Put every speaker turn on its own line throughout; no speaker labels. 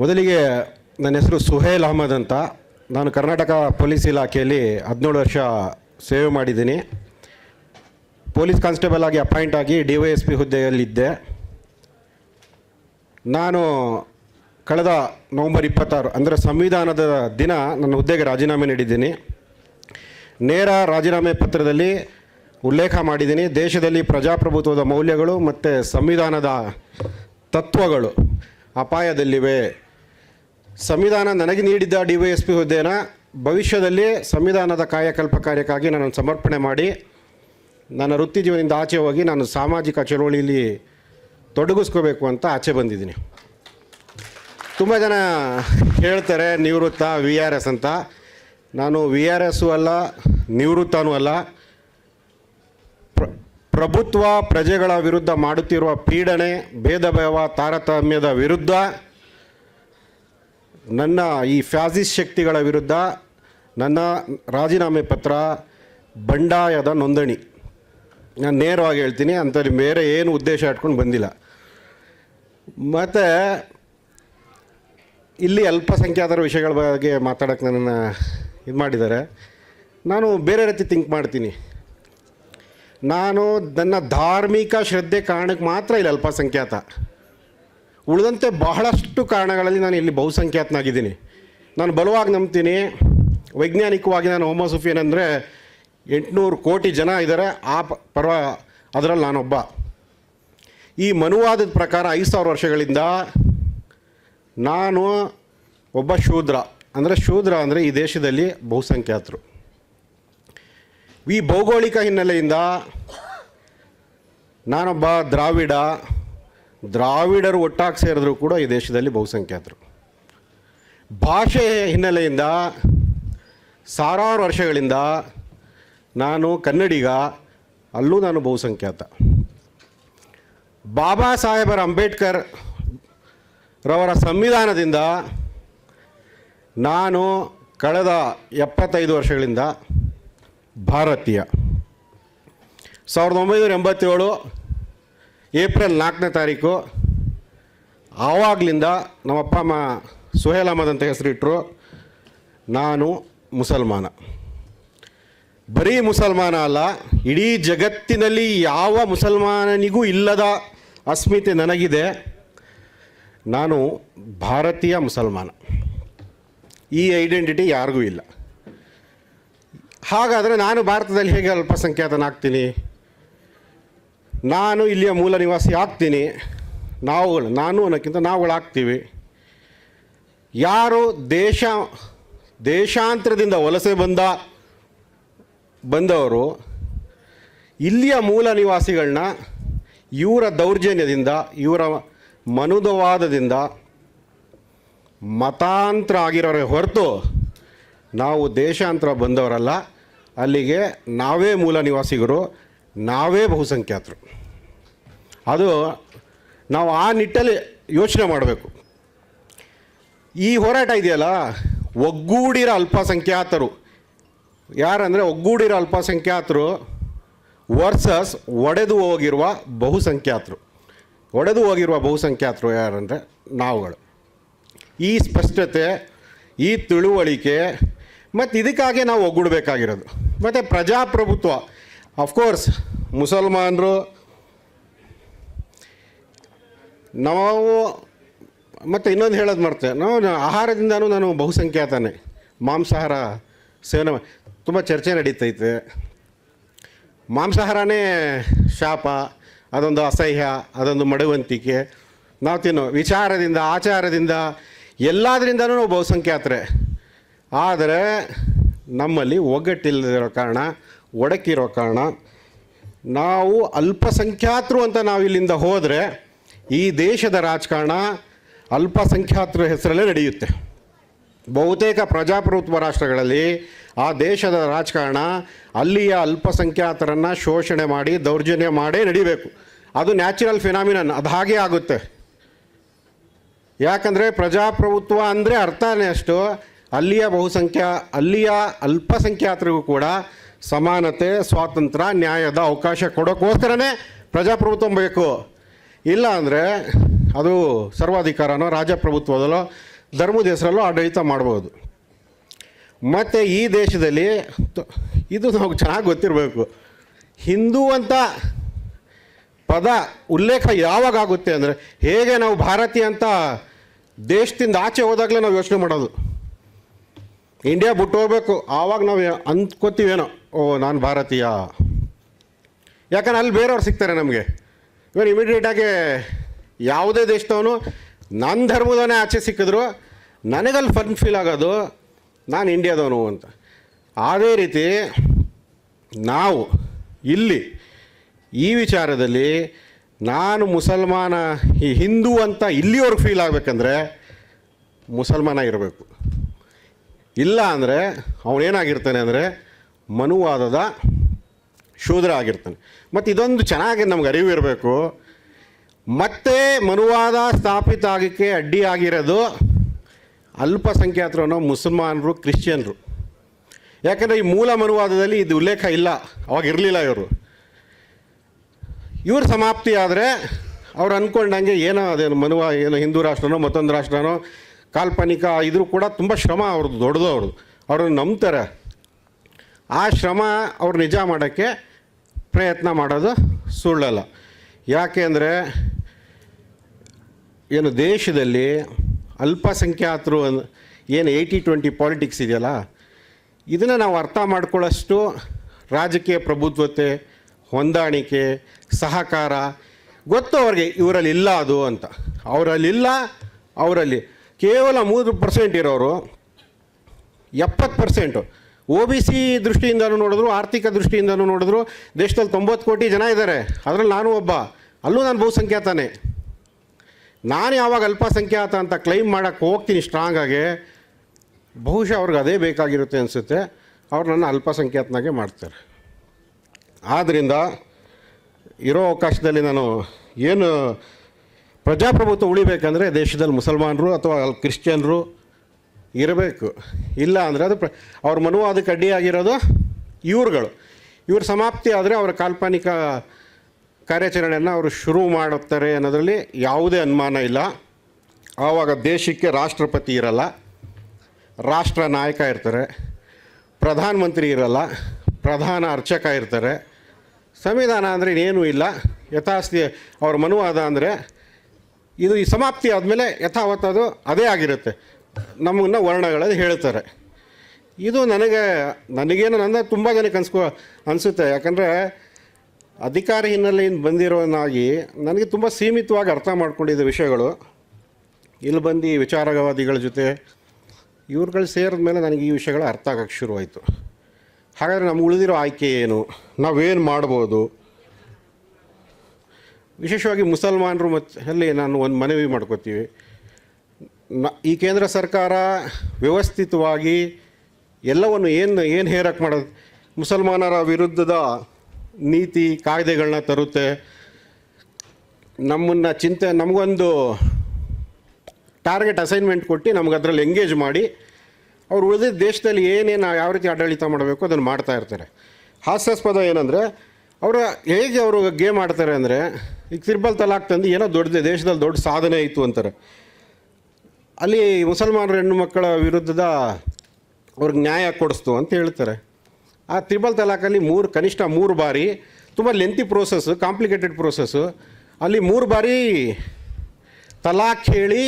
ಮೊದಲಿಗೆ ನನ್ನ ಹೆಸರು ಸುಹೇಲ್ ಅಹಮದ್ ಅಂತ. ನಾನು ಕರ್ನಾಟಕ ಪೊಲೀಸ್ ಇಲಾಖೆಯಲ್ಲಿ ಹದಿನೇಳು ವರ್ಷ ಸೇವೆ ಮಾಡಿದ್ದೀನಿ. ಪೊಲೀಸ್ ಕಾನ್ಸ್ಟೇಬಲ್ ಆಗಿ ಅಪಾಯಿಂಟ್ ಆಗಿ ಡಿ ವೈ ಎಸ್ ಪಿ ಹುದ್ದೆಯಲ್ಲಿದ್ದೆ. ನಾನು ಕಳೆದ ನವಂಬರ್ ಇಪ್ಪತ್ತಾರು, ಅಂದರೆ ಸಂವಿಧಾನದ ದಿನ ನನ್ನ ಹುದ್ದೆಗೆ ರಾಜೀನಾಮೆ ನೀಡಿದ್ದೀನಿ. ನೇರ ರಾಜೀನಾಮೆ ಪತ್ರದಲ್ಲಿ ಉಲ್ಲೇಖ ಮಾಡಿದ್ದೀನಿ. ದೇಶದಲ್ಲಿ ಪ್ರಜಾಪ್ರಭುತ್ವದ ಮೌಲ್ಯಗಳು ಮತ್ತು ಸಂವಿಧಾನದ ತತ್ವಗಳು ಅಪಾಯದಲ್ಲಿವೆ. ಸಂವಿಧಾನ ನನಗೆ ನೀಡಿದ್ದ ಡಿ ವೈ ಹುದ್ದೆನ ಭವಿಷ್ಯದಲ್ಲಿ ಸಂವಿಧಾನದ ಕಾಯಕಲ್ಪ ಕಾರ್ಯಕ್ಕಾಗಿ ನಾನು ಸಮರ್ಪಣೆ ಮಾಡಿ ನನ್ನ ವೃತ್ತಿ ಜೀವನದಿಂದ ಆಚೆ ಹೋಗಿ ನಾನು ಸಾಮಾಜಿಕ ಚಳುವಳಿಯಲ್ಲಿ ತೊಡಗಿಸ್ಕೋಬೇಕು ಅಂತ ಆಚೆ ಬಂದಿದ್ದೀನಿ. ತುಂಬ ಜನ ಹೇಳ್ತಾರೆ, ನಿವೃತ್ತ ವಿ ಆರ್ ಎಸ್ ಅಂತ. ನಾನು ವಿ ಆರ್ ಎಸ್ಸು ಅಲ್ಲ, ನಿವೃತ್ತನೂ ಅಲ್ಲ. ಪ್ರಭುತ್ವ ಪ್ರಜೆಗಳ ವಿರುದ್ಧ ಮಾಡುತ್ತಿರುವ ಪೀಡನೆ ಭೇದ ಭಾವ ತಾರತಮ್ಯದ ವಿರುದ್ಧ ನನ್ನ ಈ ಫ್ಯಾಸಿಸ್ ಶಕ್ತಿಗಳ ವಿರುದ್ಧ ನನ್ನ ರಾಜೀನಾಮೆ ಪತ್ರ, ಬಂಡಾಯದ ನೋಂದಣಿ. ನಾನು ನೇರವಾಗಿ ಹೇಳ್ತೀನಿ, ಅಂಥಲ್ಲಿ ಬೇರೆ ಏನು ಉದ್ದೇಶ ಇಟ್ಕೊಂಡು ಬಂದಿಲ್ಲ. ಮತ್ತು, ಇಲ್ಲಿ ಅಲ್ಪಸಂಖ್ಯಾತರ ವಿಷಯಗಳ ಬಗ್ಗೆ ಮಾತಾಡೋಕ್ಕೆ ನನ್ನನ್ನು ಇದು ಮಾಡಿದ್ದಾರೆ. ನಾನು ಬೇರೆ ರೀತಿ ಥಿಂಕ್ ಮಾಡ್ತೀನಿ. ನಾನು ನನ್ನ ಧಾರ್ಮಿಕ ಶ್ರದ್ಧೆ ಕಾರಣಕ್ಕೆ ಮಾತ್ರ ಇಲ್ಲಿ ಅಲ್ಪಸಂಖ್ಯಾತ. ಉಳಿದಂತೆ ಬಹಳಷ್ಟು ಕಾರಣಗಳಲ್ಲಿ ನಾನು ಇಲ್ಲಿ ಬಹುಸಂಖ್ಯಾತನಾಗಿದ್ದೀನಿ. ನಾನು ಬಲವಾಗಿ ನಂಬ್ತೀನಿ. ವೈಜ್ಞಾನಿಕವಾಗಿ ನಾನು ಹೋಮೋಸುಫಿಯನ್ ಅಂದರೆ ಎಂಟುನೂರು ಕೋಟಿ ಜನ ಇದ್ದಾರೆ. ಆ ಪರ್ವ, ಅದರಲ್ಲಿ ನಾನೊಬ್ಬ. ಈ ಮನುವಾದದ ಪ್ರಕಾರ ಐದು ಸಾವಿರ ವರ್ಷಗಳಿಂದ ನಾನು ಒಬ್ಬ ಶೂದ್ರ. ಅಂದರೆ ಶೂದ್ರ ಅಂದರೆ ಈ ದೇಶದಲ್ಲಿ ಬಹುಸಂಖ್ಯಾತರು. ಈ ಭೌಗೋಳಿಕ ಹಿನ್ನೆಲೆಯಿಂದ ನಾನೊಬ್ಬ ದ್ರಾವಿಡ. ದ್ರಾವಿಡರು ಒಟ್ಟಾಗಿ ಸೇರಿದ್ರು ಕೂಡ ಈ ದೇಶದಲ್ಲಿ ಬಹುಸಂಖ್ಯಾತರು. ಭಾಷೆ ಹಿನ್ನೆಲೆಯಿಂದ ಸಾವಿರಾರು ವರ್ಷಗಳಿಂದ ನಾನು ಕನ್ನಡಿಗ, ಅಲ್ಲೂ ನಾನು ಬಹುಸಂಖ್ಯಾತ. ಬಾಬಾ ಸಾಹೇಬರ ಅಂಬೇಡ್ಕರ್ ರವರ ಸಂವಿಧಾನದಿಂದ ನಾನು ಕಳೆದ ಎಪ್ಪತ್ತೈದು ವರ್ಷಗಳಿಂದ ಭಾರತೀಯ. ಸಾವಿರದ ಒಂಬೈನೂರ ಎಂಬತ್ತೇಳು ಏಪ್ರಿಲ್ ನಾಲ್ಕನೇ ತಾರೀಕು ಆವಾಗಲಿಂದ ನಮ್ಮಪ್ಪ ಅಮ್ಮ ಸುಹೇಲ್ ಅಹಮದ್ ಅಂತ ಹೆಸರಿಟ್ಟರು ನಾನು ಮುಸಲ್ಮಾನ. ಬರೀ ಮುಸಲ್ಮಾನ ಅಲ್ಲ, ಇಡೀ ಜಗತ್ತಿನಲ್ಲಿ ಯಾವ ಮುಸಲ್ಮಾನನಿಗೂ ಇಲ್ಲದ ಅಸ್ಮಿತೆ ನನಗಿದೆ. ನಾನು ಭಾರತೀಯ ಮುಸಲ್ಮಾನ. ಈ ಐಡೆಂಟಿಟಿ ಯಾರಿಗೂ ಇಲ್ಲ. ಹಾಗಾದರೆ ನಾನು ಭಾರತದಲ್ಲಿ ಹೇಗೆ ಅಲ್ಪಸಂಖ್ಯಾತನಾಗ್ತೀನಿ? ನಾನು ಇಲ್ಲಿಯ ಮೂಲ ನಿವಾಸಿ ಆಗ್ತೀನಿ. ನಾವುಗಳು, ನಾನು ಅನ್ನೋಕ್ಕಿಂತ ನಾವುಗಳಾಗ್ತೀವಿ ಯಾರು ದೇಶ, ದೇಶಾಂತರದಿಂದ ವಲಸೆ ಬಂದ, ಬಂದವರು, ಇಲ್ಲಿಯ ಮೂಲ ನಿವಾಸಿಗಳನ್ನ ಇವರ ದೌರ್ಜನ್ಯದಿಂದ, ಇವರ ಮನುದವಾದದಿಂದ ಮತಾಂತರ ಆಗಿರೋರೆ ಹೊರತು ನಾವು ದೇಶಾಂತರ ಬಂದವರಲ್ಲ. ಅಲ್ಲಿಗೆ ನಾವೇ ಮೂಲ ನಿವಾಸಿಗರು ನಾವೇ ಬಹುಸಂಖ್ಯಾತರು. ಅದು ನಾವು ಆ ನಿಟ್ಟಲ್ಲಿ ಯೋಚನೆ ಮಾಡಬೇಕು. ಈ ಹೋರಾಟ ಇದೆಯಲ್ಲ, ಒಗ್ಗೂಡಿರೋ ಅಲ್ಪಸಂಖ್ಯಾತರು. ಯಾರಂದರೆ ಒಗ್ಗೂಡಿರೋ ಅಲ್ಪಸಂಖ್ಯಾತರು ವರ್ಸಸ್ ಒಡೆದು ಹೋಗಿರುವ ಬಹುಸಂಖ್ಯಾತರು. ಒಡೆದು ಹೋಗಿರುವ ಬಹುಸಂಖ್ಯಾತರು ಯಾರಂದರೆ ನಾವುಗಳು. ಈ ಸ್ಪಷ್ಟತೆ, ಈ ತಿಳುವಳಿಕೆ, ಮತ್ತು ಇದಕ್ಕಾಗೆ ನಾವು ಒಗ್ಗೂಡಬೇಕಾಗಿರೋದು. ಮತ್ತು ಪ್ರಜಾಪ್ರಭುತ್ವ. ಅಫ್ಕೋರ್ಸ್ ಮುಸಲ್ಮಾನರು ನಾವು, ಮತ್ತು ಇನ್ನೊಂದು ಹೇಳೋದು ಮಾಡ್ತೆ ನಾವು ಆಹಾರದಿಂದನೂ ನಾನು ಬಹುಸಂಖ್ಯಾತನೇ. ಮಾಂಸಾಹಾರ ಸೇವನೆ ತುಂಬ ಚರ್ಚೆ ನಡೀತೈತೆ. ಮಾಂಸಾಹಾರನೇ ಶಾಪ, ಅದೊಂದು ಅಸಹ್ಯ, ಅದೊಂದು ಮಡವಂತಿಕೆ. ನಾವು ತಿನ್ನೋ, ವಿಚಾರದಿಂದ, ಆಚಾರದಿಂದ ಎಲ್ಲದರಿಂದನೂ ನಾವು ಬಹುಸಂಖ್ಯಾತರೆ. ಆದರೆ ನಮ್ಮಲ್ಲಿ ಒಗ್ಗಟ್ಟಿಲ್ಲದಿರೋ ಕಾರಣ ಒಡಕಿರೋ ಕಾರಣ ನಾವು ಅಲ್ಪಸಂಖ್ಯಾತರು ಅಂತ ನಾವು ಇಲ್ಲಿಂದ ಹೋದರೆ ಈ ದೇಶದ ರಾಜಕಾರಣ ಅಲ್ಪಸಂಖ್ಯಾತರ ಹೆಸರಲ್ಲೇ ನಡೆಯುತ್ತೆ. ಬಹುತೇಕ ಪ್ರಜಾಪ್ರಭುತ್ವ ರಾಷ್ಟ್ರಗಳಲ್ಲಿ ಆ ದೇಶದ ರಾಜಕಾರಣ ಅಲ್ಲಿಯ ಅಲ್ಪಸಂಖ್ಯಾತರನ್ನು ಶೋಷಣೆ ಮಾಡಿ, ದೌರ್ಜನ್ಯ ಮಾಡೇ ನಡಿಬೇಕು. ಅದು ನ್ಯಾಚುರಲ್ ಫಿನಾಮಿನನ್, ಅದು ಹಾಗೆ ಆಗುತ್ತೆ. ಯಾಕಂದರೆ ಪ್ರಜಾಪ್ರಭುತ್ವ ಅಂದರೆ ಅರ್ಥನೇ ಅಷ್ಟು, ಅಲ್ಲಿಯ ಬಹುಸಂಖ್ಯಾ, ಅಲ್ಲಿಯ ಅಲ್ಪಸಂಖ್ಯಾತರಿಗೂ ಕೂಡ ಸಮಾನತೆ, ಸ್ವಾತಂತ್ರ್ಯ, ನ್ಯಾಯದ ಅವಕಾಶ ಕೊಡೋಕ್ಕೋಸ್ಕರನೇ ಪ್ರಜಾಪ್ರಭುತ್ವ ಬೇಕು. ಇಲ್ಲ ಅಂದರೆ ಅದು ಸರ್ವಾಧಿಕಾರನೋ, ರಾಜಪ್ರಭುತ್ವದಲ್ಲೋ, ಧರ್ಮದ ಹೆಸರಲ್ಲೋ ಆಡಳಿತ ಮಾಡ್ಬೋದು. ಮತ್ತು ಈ ದೇಶದಲ್ಲಿ ಇದು ನಾವು ಚೆನ್ನಾಗಿ ಗೊತ್ತಿರಬೇಕು. ಹಿಂದೂ ಅಂತ ಪದ ಉಲ್ಲೇಖ ಯಾವಾಗ ಆಗುತ್ತೆ ಅಂದರೆ ಹೇಗೆ ನಾವು ಭಾರತೀಯ ಅಂತ ದೇಶದಿಂದ ಆಚೆ ಹೋದಾಗಲೇ ನಾವು ಯೋಚನೆ ಮಾಡೋದು. ಇಂಡಿಯಾ ಬಿಟ್ಟು ಹೋಗಬೇಕು. ಆವಾಗ ನಾವು ಅಂದ್ಕೋತೀವೇನೋ. ಓ, ನಾನು ಭಾರತೀಯ. ಯಾಕಂದ್ರೆ ಅಲ್ಲಿ ಬೇರೆಯವ್ರು ಸಿಗ್ತಾರೆ ನಮಗೆ. ಇವನ್ ಇಮಿಡಿಯೇಟಾಗಿ ಯಾವುದೇ ದೇಶದವನು ನನ್ನ ಧರ್ಮದವನೇ ಆಚೆ ಸಿಕ್ಕಿದ್ರು ನನಗಲ್ಲಿ ಫನ್ ಫೀಲ್ ಆಗೋದು ನಾನು ಇಂಡಿಯಾದವನು ಅಂತ. ಅದೇ ರೀತಿ ನಾವು ಇಲ್ಲಿ ಈ ವಿಚಾರದಲ್ಲಿ ನಾನು ಮುಸಲ್ಮಾನ, ಈ ಹಿಂದೂ ಅಂತ ಇಲ್ಲಿವರೆಗೆ ಫೀಲ್ ಆಗಬೇಕಂದ್ರೆ ಮುಸಲ್ಮಾನ ಇರಬೇಕು. ಇಲ್ಲ ಅಂದರೆ ಅವನೇನಾಗಿರ್ತಾನೆ ಅಂದರೆ ಮನುವಾದದ ಶೂದ್ರ ಆಗಿರ್ತಾನೆ ಮತ್ತು ಇದೊಂದು ಚೆನ್ನಾಗಿ ನಮ್ಗೆ ಅರಿವಿರಬೇಕು ಮತ್ತೆ ಮನುವಾದ ಸ್ಥಾಪಿತ ಆಗಕ್ಕೆ ಅಡ್ಡಿ ಆಗಿರೋದು ಅಲ್ಪಸಂಖ್ಯಾತರು ಅನ್ನೋ ಮುಸಲ್ಮಾನರು, ಕ್ರಿಶ್ಚಿಯನ್ರು. ಯಾಕಂದರೆ ಈ ಮೂಲ ಮನುವಾದದಲ್ಲಿ ಇದು ಉಲ್ಲೇಖ ಇಲ್ಲ, ಅವಾಗ ಇರಲಿಲ್ಲ ಇವರು. ಇವ್ರ ಸಮಾಪ್ತಿ ಆದರೆ ಅವ್ರು ಅಂದ್ಕೊಂಡಂಗೆ ಏನೋ ಅದೇನು ಮನುವ, ಏನೋ ಹಿಂದೂ ರಾಷ್ಟ್ರನೋ, ಮತ್ತೊಂದು ರಾಷ್ಟ್ರನೋ, ಕಾಲ್ಪನಿಕ ಇದ್ರೂ ಕೂಡ ತುಂಬ ಶ್ರಮ ಅವ್ರದ್ದು ದೊಡ್ಡದು ಅವ್ರದ್ದು ಅವ್ರನ್ನ ನಂಬ್ತಾರೆ. ಆ ಶ್ರಮ ಅವ್ರು ನಿಜ ಮಾಡೋಕ್ಕೆ ಪ್ರಯತ್ನ ಮಾಡೋದು ಸುಳ್ಳಲ್ಲ. ಯಾಕೆ ಅಂದರೆ ಏನು ದೇಶದಲ್ಲಿ ಅಲ್ಪಸಂಖ್ಯಾತರು ಏನು ಏಯ್ಟಿ ಟ್ವೆಂಟಿ ಪಾಲಿಟಿಕ್ಸ್ ಇದೆಯಲ್ಲ, ಇದನ್ನು ನಾವು ಅರ್ಥ ಮಾಡ್ಕೊಳ್ಳೋಷ್ಟು ರಾಜಕೀಯ ಪ್ರಭುತ್ವತೆ, ಹೊಂದಾಣಿಕೆ, ಸಹಕಾರ, ಗೊತ್ತು ಅವ್ರಿಗೆ ಇವರಲ್ಲಿ ಇಲ್ಲ ಅದು ಅಂತ. ಅವರಲ್ಲಿಲ್ಲ ಅವರಲ್ಲಿ ಕೇವಲ ಮೂರು ಪರ್ಸೆಂಟ್ ಇರೋರು ಎಪ್ಪತ್ತು ಪರ್ಸೆಂಟು. ಒ ಬಿ ಸಿ ದೃಷ್ಟಿಯಿಂದನೂ ನೋಡಿದ್ರು, ಆರ್ಥಿಕ ದೃಷ್ಟಿಯಿಂದನೂ ನೋಡಿದ್ರು, ದೇಶದಲ್ಲಿ ತೊಂಬತ್ತು ಕೋಟಿ ಜನ ಇದ್ದಾರೆ. ಅದರಲ್ಲಿ ನಾನು ಒಬ್ಬ. ಅಲ್ಲೂ ನಾನು ಬಹುಸಂಖ್ಯಾತನೇ. ನಾನು ಯಾವಾಗ ಅಲ್ಪಸಂಖ್ಯಾತ ಅಂತ ಕ್ಲೈಮ್ ಮಾಡೋಕ್ಕೆ ಹೋಗ್ತೀನಿ ಸ್ಟ್ರಾಂಗಾಗಿ ಬಹುಶಃ ಅವ್ರಿಗೆ ಅದೇ ಬೇಕಾಗಿರುತ್ತೆ ಅನಿಸುತ್ತೆ. ಅವ್ರು ನನ್ನ ಅಲ್ಪಸಂಖ್ಯಾತನಾಗೆ ಮಾಡ್ತಾರೆ. ಆದ್ದರಿಂದ ಇರೋ ಅವಕಾಶದಲ್ಲಿ ನಾನು ಏನು ಪ್ರಜಾಪ್ರಭುತ್ವ ಉಳಿಬೇಕಂದ್ರೆ ದೇಶದಲ್ಲಿ ಮುಸಲ್ಮಾನರು ಅಥವಾ ಕ್ರಿಶ್ಚಿಯನ್ರು ಇರಬೇಕು. ಇಲ್ಲ ಅಂದರೆ ಅದು ಪ್ರ ಅವ್ರ ಮನುವಾದಕ್ಕೆ ಅಡ್ಡಿಯಾಗಿರೋದು ಇವ್ರುಗಳು. ಇವ್ರ ಸಮಾಪ್ತಿ ಆದರೆ ಅವರ ಕಾಲ್ಪನಿಕ ಕಾರ್ಯಾಚರಣೆಯನ್ನು ಅವರು ಶುರು ಮಾಡುತ್ತಾರೆ ಅನ್ನೋದರಲ್ಲಿ ಯಾವುದೇ ಅನುಮಾನ ಇಲ್ಲ. ಆವಾಗ ದೇಶಕ್ಕೆ ರಾಷ್ಟ್ರಪತಿ ಇರಲ್ಲ. ರಾಷ್ಟ್ರ ನಾಯಕ ಇರ್ತಾರೆ. ಪ್ರಧಾನಮಂತ್ರಿ ಇರಲ್ಲ. ಪ್ರಧಾನ ಅರ್ಚಕ ಇರ್ತಾರೆ. ಸಂವಿಧಾನ ಅಂದರೆ ಏನೂ ಇಲ್ಲ. ಯಥಾಸ್ಥಿ ಅವ್ರ ಮನುವಾದ ಅಂದರೆ ಇದು ಈ ಸಮಾಪ್ತಿ ಆದಮೇಲೆ ಯಥಾವತ್ತದು ಅದೇ ಆಗಿರುತ್ತೆ. ನಮ್ಮನ್ನು ವರ್ಣಗಳಲ್ಲಿ ಹೇಳ್ತಾರೆ. ಇದು ನನಗೆ, ನನಗೇನು ನನ್ನ ತುಂಬ ಜನಕ್ಕೆ ಅನ್ಸ್ಕೊ ಅನಿಸುತ್ತೆ. ಯಾಕಂದರೆ, ಅಧಿಕಾರ ಹಿನ್ನೆಲೆಯಿಂದ ಬಂದಿರೋನಾಗಿ ನನಗೆ ತುಂಬ ಸೀಮಿತವಾಗಿ ಅರ್ಥ ಮಾಡ್ಕೊಂಡಿದ್ದ ವಿಷಯಗಳು. ಇಲ್ಲಿ ಬಂದು ವಿಚಾರವಾದಿಗಳ ಜೊತೆ ಇವ್ರುಗಳು ಸೇರಿದ ಮೇಲೆ ನನಗೆ ಈ ವಿಷಯಗಳು ಅರ್ಥ ಆಗೋಕ್ಕೆ ಶುರುವಾಯಿತು ಹಾಗಾದರೆ ನಮ್ಗೆ ಉಳಿದಿರೋ ಆಯ್ಕೆ ಏನು? ನಾವೇನು ಮಾಡ್ಬೋದು? ವಿಶೇಷವಾಗಿ ಮುಸಲ್ಮಾನರು ಮತ್ತು ಅಲ್ಲಿ ನಾನು ಒಂದು ಮನವಿ ಮಾಡ್ಕೋತೀವಿ. ಈ ಕೇಂದ್ರ ಸರ್ಕಾರ ವ್ಯವಸ್ಥಿತವಾಗಿ ಎಲ್ಲವನ್ನು ಏನು ಏನು ಹೇರಕ್ಕೆ ಮಾಡೋದು ಮುಸಲ್ಮಾನರ ವಿರುದ್ಧದ ನೀತಿ ಕಾಯ್ದೆಗಳನ್ನ ತರುತ್ತೆ. ನಮ್ಮನ್ನು ಚಿಂತೆ, ನಮಗೊಂದು ಟಾರ್ಗೆಟ್ ಅಸೈನ್ಮೆಂಟ್ ಕೊಟ್ಟು ನಮ್ಗೆ ಅದರಲ್ಲಿ ಎಂಗೇಜ್ ಮಾಡಿ, ಅವ್ರು ಉಳಿದ ದೇಶದಲ್ಲಿ ಏನೇನು ಯಾವ ರೀತಿ ಆಡಳಿತ ಮಾಡಬೇಕು ಅದನ್ನು ಮಾಡ್ತಾ ಇರ್ತಾರೆ. ಹಾಸ್ಯಾಸ್ಪದ ಏನಂದರೆ, ಅವರು ಹೇಗೆ ಅವರು ಗೇಮ್ ಆಡ್ತಾರೆ ಅಂದರೆ, ಈಗ ತಿರ್ಬಲ್ ತಲಾಕ್ ತಂದು ಏನೋ ದೊಡ್ಡ ದೇಶದಲ್ಲಿ ದೊಡ್ಡ ಸಾಧನೆ ಇತ್ತು ಅಂತಾರೆ. ಅಲ್ಲಿ ಮುಸಲ್ಮಾನರ ಹೆಣ್ಣು ಮಕ್ಕಳ ವಿರುದ್ಧದ ಅವ್ರಿಗೆ ನ್ಯಾಯ ಕೊಡಿಸ್ತು ಅಂತ ಹೇಳ್ತಾರೆ. ಆ ತ್ರಿಬಲ್ ತಲಾಖಲ್ಲಿ ಮೂರು ಕನಿಷ್ಠ ಮೂರು ಬಾರಿ ತುಂಬ ಲೆಂತಿ ಪ್ರೋಸೆಸ್ಸು ಕಾಂಪ್ಲಿಕೇಟೆಡ್ ಪ್ರೋಸೆಸ್ಸು ಅಲ್ಲಿ ಮೂರು ಬಾರಿ ತಲಾಖ್ ಹೇಳಿ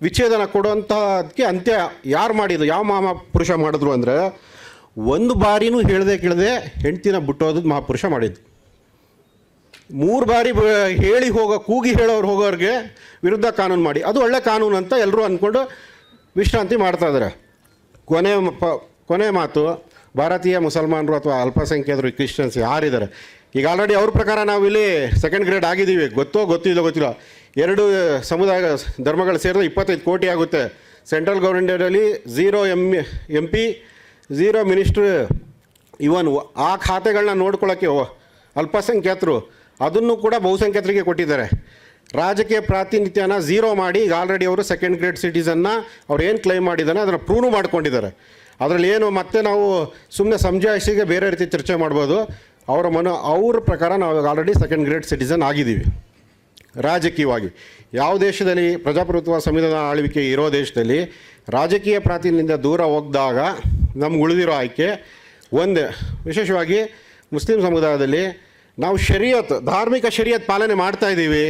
ವಿಚ್ಛೇದನ ಕೊಡುವಂಥದ್ದಕ್ಕೆ ಅಂತ್ಯ ಯಾರು ಮಾಡಿದ್ರು ಯಾವ ಮಹಾಪುರುಷ ಮಾಡಿದ್ರು ಅಂದರೆ ಒಂದು ಬಾರಿನೂ ಹೇಳದೆ ಕೇಳದೆ ಹೆಂಡ್ತಿನ ಬಿಟ್ಟೋದು ಮಹಾಪುರುಷ ಮಾಡಿದ್ದು. ಮೂರು ಬಾರಿ ಹೇಳಿ ಹೋಗೋ, ಕೂಗಿ ಹೇಳೋರು ಹೋಗೋರಿಗೆ ವಿರುದ್ಧ ಕಾನೂನು ಮಾಡಿ. ಅದು ಒಳ್ಳೆ ಕಾನೂನು ಅಂತ ಎಲ್ಲರೂ ಅಂದ್ಕೊಂಡು ವಿಶ್ರಾಂತಿ ಮಾಡ್ತಾ ಇದ್ದಾರೆ ಕೊನೆ ಪ ಕೊನೆ ಮಾತು, ಭಾರತೀಯ ಮುಸಲ್ಮಾನರು ಅಥವಾ ಅಲ್ಪಸಂಖ್ಯಾತರು, ಕ್ರಿಶ್ಚಿಯನ್ಸ್ ಯಾರಿದ್ದಾರೆ? ಈಗ ಆಲ್ರೆಡಿ ಅವ್ರ ಪ್ರಕಾರ ನಾವಿಲ್ಲಿ ಸೆಕೆಂಡ್ ಗ್ರೇಡ್ ಆಗಿದ್ದೀವಿ. ಗೊತ್ತೋ ಗೊತ್ತಿಲ್ಲ ಗೊತ್ತಿಲ್ಲ. ಎರಡು ಸಮುದಾಯ ಧರ್ಮಗಳು ಸೇರಿದ್ರೆ ಇಪ್ಪತ್ತೈದು ಕೋಟಿ ಆಗುತ್ತೆ. Central ಗೌರ್ಮೆಂಟಲ್ಲಿ zero M M P zero minister ಇವನ್ ಆ ಖಾತೆಗಳನ್ನ ನೋಡ್ಕೊಳ್ಳೋಕ್ಕೆ ಅಲ್ಪಸಂಖ್ಯಾತರು ಅದನ್ನು ಕೂಡ ಬಹುಸಂಖ್ಯಾತರಿಗೆ ಕೊಟ್ಟಿದ್ದಾರೆ. ರಾಜಕೀಯ ಪ್ರಾತಿನಿಧ್ಯನ ಝೀರೋ ಮಾಡಿ ಈಗ ಆಲ್ರೆಡಿ ಅವರು ಸೆಕೆಂಡ್ ಗ್ರೇಡ್ ಸಿಟಿಸನ್ನ ಅವ್ರು ಏನು ಕ್ಲೈಮ್ ಮಾಡಿದ್ದಾನೆ ಅದನ್ನು ಪ್ರೂವ್ ಮಾಡ್ಕೊಂಡಿದ್ದಾರೆ. ಅದರಲ್ಲಿ ಏನು ಮತ್ತೆ ನಾವು ಸುಮ್ಮನೆ ಸಂಜಾಯಿಸಿಗೆ ಬೇರೆ ರೀತಿ ಚರ್ಚೆ ಮಾಡ್ಬೋದು. ಅವರ ಮನ, ಅವ್ರ ಪ್ರಕಾರ ನಾವು ಆಲ್ರೆಡಿ ಸೆಕೆಂಡ್ ಗ್ರೇಡ್ ಸಿಟಿಸನ್ ಆಗಿದ್ದೀವಿ. ರಾಜಕೀಯವಾಗಿ. ಯಾವ ದೇಶದಲ್ಲಿ ಪ್ರಜಾಪ್ರಭುತ್ವ ಸಂವಿಧಾನ ಆಳ್ವಿಕೆ ಇರೋ ದೇಶದಲ್ಲಿ ರಾಜಕೀಯ ಪ್ರಾತಿನಿಧ್ಯ ದೂರ ಹೋಗಿದಾಗ ನಮ್ಗೆ ಉಳಿದಿರೋ ಆಯ್ಕೆ ಒಂದೇ. ವಿಶೇಷವಾಗಿ ಮುಸ್ಲಿಂ ಸಮುದಾಯದಲ್ಲಿ ನಾವು ಶರಿಯತ್, ಧಾರ್ಮಿಕ ಶರಿಯತ್ ಪಾಲನೆ ಮಾಡ್ತಾ ಇದ್ದೀವಿ.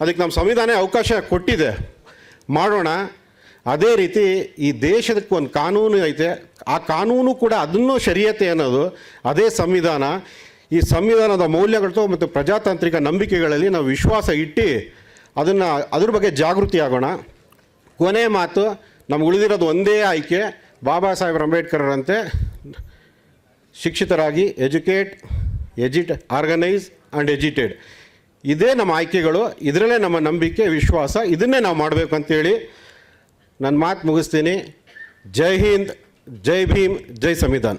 ಅದಕ್ಕೆ ನಮ್ಮ ಸಂವಿಧಾನ ಅವಕಾಶ ಕೊಟ್ಟಿದೆ. ಮಾಡೋಣ. ಅದೇ ರೀತಿ ಈ ದೇಶದಕ್ಕೆ ಒಂದು ಕಾನೂನು ಐತೆ. ಆ ಕಾನೂನು ಕೂಡ ಅದನ್ನು ಶರಿಯತೆ ಅನ್ನೋದು. ಅದೇ ಸಂವಿಧಾನ. ಈ ಸಂವಿಧಾನದ ಮೌಲ್ಯಗಳು ಮತ್ತು ಪ್ರಜಾತಾಂತ್ರಿಕ ನಂಬಿಕೆಗಳಲ್ಲಿ ನಾವು ವಿಶ್ವಾಸ ಇಟ್ಟು ಅದನ್ನು ಅದ್ರ ಬಗ್ಗೆ ಜಾಗೃತಿ ಆಗೋಣ ಕೊನೆ ಮಾತು, ನಮ್ಗೆ ಉಳಿದಿರೋದು ಒಂದೇ ಆಯ್ಕೆ. ಬಾಬಾ ಸಾಹೇಬ್ ಅಂಬೇಡ್ಕರ್ರಂತೆ ಶಿಕ್ಷಿತರಾಗಿ, educate agitate organise and agitated ಇದೇ ನಮ್ಮ ಆಯ್ಕೆಗಳು, ಇದರಲ್ಲೇ ನಮ್ಮ ನಂಬಿಕೆ, ವಿಶ್ವಾಸ, ಇದನ್ನೇ ನಾವು ಮಾಡಬೇಕು ಅಂತೇಳಿ ನನ್ನ ಮಾತು ಮುಗಿಸ್ತೀನಿ. ಜೈ ಹಿಂದ್, ಜೈ ಭೀಮ್, ಜೈ ಸಂವಿಧಾನ್.